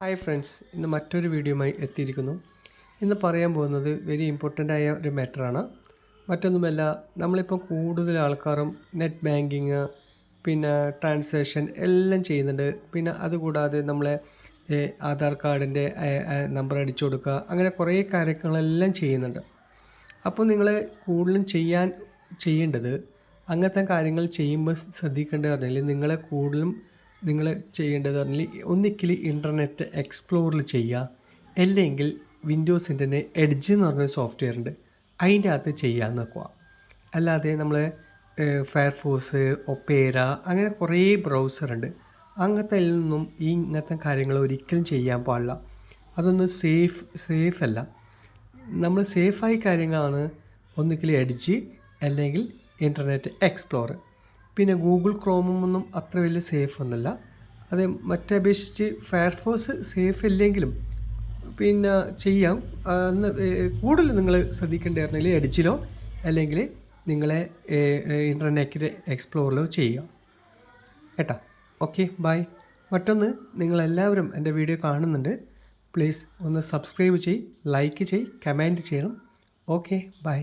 Hi friends ഇന്ന് മറ്റൊരു വീഡിയോയുമായി എത്തിയിരിക്കുന്നു. ഇന്ന് പറയാൻ പോകുന്നത് വെരി ഇമ്പോർട്ടന്റ് ആയ ഒരു മാറ്ററാണ് മറ്റൊന്നുമല്ല നമ്മളിപ്പോൾ കൂടുതൽ ആൾക്കാരും നെറ്റ് ബാങ്കിങ് പിന്നെ ട്രാൻസാക്ഷൻ എല്ലാം ചെയ്യുന്നുണ്ട്. പിന്നെ അതുകൂടാതെ നമ്മളെ ആധാർ കാർഡിന്റെ നമ്പർ അടിച്ചു കൊടുക്കുക അങ്ങനെ കുറേ കാര്യങ്ങളെല്ലാം ചെയ്യുന്നുണ്ട്. അപ്പോൾ നിങ്ങൾ കൂടുതലും ചെയ്യാൻ ചെയ്യേണ്ടത് അങ്ങനത്തെ കാര്യങ്ങൾ ചെയ്യുമ്പോൾ ശ്രദ്ധിക്കേണ്ടത് പറഞ്ഞാൽ നിങ്ങളെ കൂടുതലും നിങ്ങൾ ചെയ്യേണ്ടത് പറഞ്ഞാൽ ഒന്നിക്കിൽ ഇന്റർനെറ്റ് എക്സ്പ്ലോറിൽ ചെയ്യുക. അല്ലെങ്കിൽ വിൻഡോസിന്റെ തന്നെ എഡ്ജ് എന്ന് പറഞ്ഞൊരു സോഫ്റ്റ്വെയർ ഉണ്ട്. അതിന്റെ അകത്ത് ചെയ്യാൻ നോക്കുക. അല്ലാതെ നമ്മൾ ഫയർഫോഴ്സ് ഒപ്പേര അങ്ങനെ കുറേ ബ്രൗസർ ഉണ്ട്. അങ്ങനത്തെ നിന്നും ഈ ഇങ്ങനത്തെ കാര്യങ്ങൾ ഒരിക്കലും ചെയ്യാൻ പാടില്ല. അതൊന്നും സേഫ് സേഫ് അല്ല. നമ്മൾ സേഫായി കാര്യങ്ങളാണ് ഒന്നുകിൽ എഡ്ജ് അല്ലെങ്കിൽ ഇന്റർനെറ്റ് എക്സ്പ്ലോർ പിന്നെ ഗൂഗിൾ ക്രോമും ഒന്നും അത്ര വലിയ സേഫ് ഒന്നല്ല അത് മറ്റേ അപേക്ഷിച്ച് ഫയർഫോഴ്സ് സേഫ് ഇല്ലെങ്കിലും പിന്നെ ചെയ്യാം. അന്ന് കൂടുതൽ നിങ്ങൾ ശ്രദ്ധിക്കേണ്ടതായിരുന്നെങ്കിൽ എഡിച്ചിലോ അല്ലെങ്കിൽ നിങ്ങളെ ഇന്റർനെറ്റ് എക്സ്പ്ലോറിലോ ചെയ്യുക. കേട്ടോ? Okay bye. മറ്റൊന്ന് നിങ്ങളെല്ലാവരും എന്റെ വീഡിയോ കാണുന്നുണ്ട്. പ്ലീസ് ഒന്ന് സബ്സ്ക്രൈബ് ചെയ്യ് ലൈക്ക് ചെയ്യ് കമന്റ് ചെയ്യണം. Okay bye.